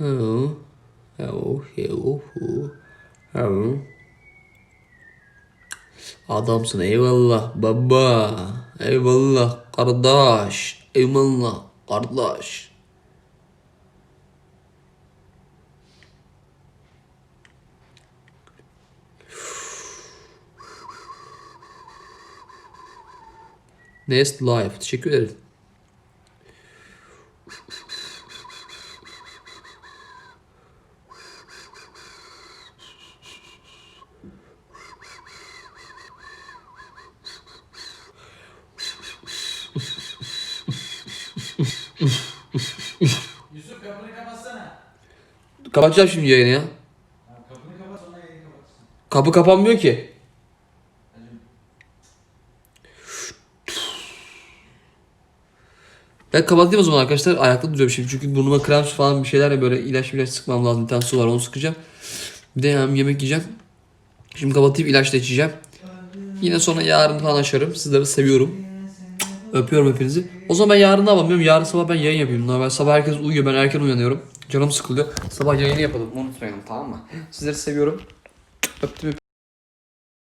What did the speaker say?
Hello. Hello. Hello. Adamsın eyvallah baba. Eyvallah kardeş. Eyvallah kardeş. Nest Life. Teşekkür ederim. Yusuf kapını kapatsana. Kapatacağım şimdi yayını ya. Ya kapını kapat sonra yayını kapatırsın. Kapı kapanmıyor ki. Ben kapatayım o zaman arkadaşlar. Ayakta duruyorum şimdi. Çünkü burnuma krem su falan bir şeyler ya böyle ilaç ilaç sıkmam lazım. Bir tane su var onu sıkacağım. Bir de hem yemek yiyeceğim. Şimdi kapatayım ilaç da içeceğim. Yine sonra yarın falan açarım. Sizleri seviyorum. Öpüyorum hepinizi. O zaman ben yarın ne yapamıyorum? Yarın sabah ben yayın yapayım. Normal sabah herkes uyuyor. Ben erken uyanıyorum. Canım sıkılıyor. Sabah yayını yapalım. Unutmayalım tamam mı? Sizleri seviyorum. Öptüm hepinizi.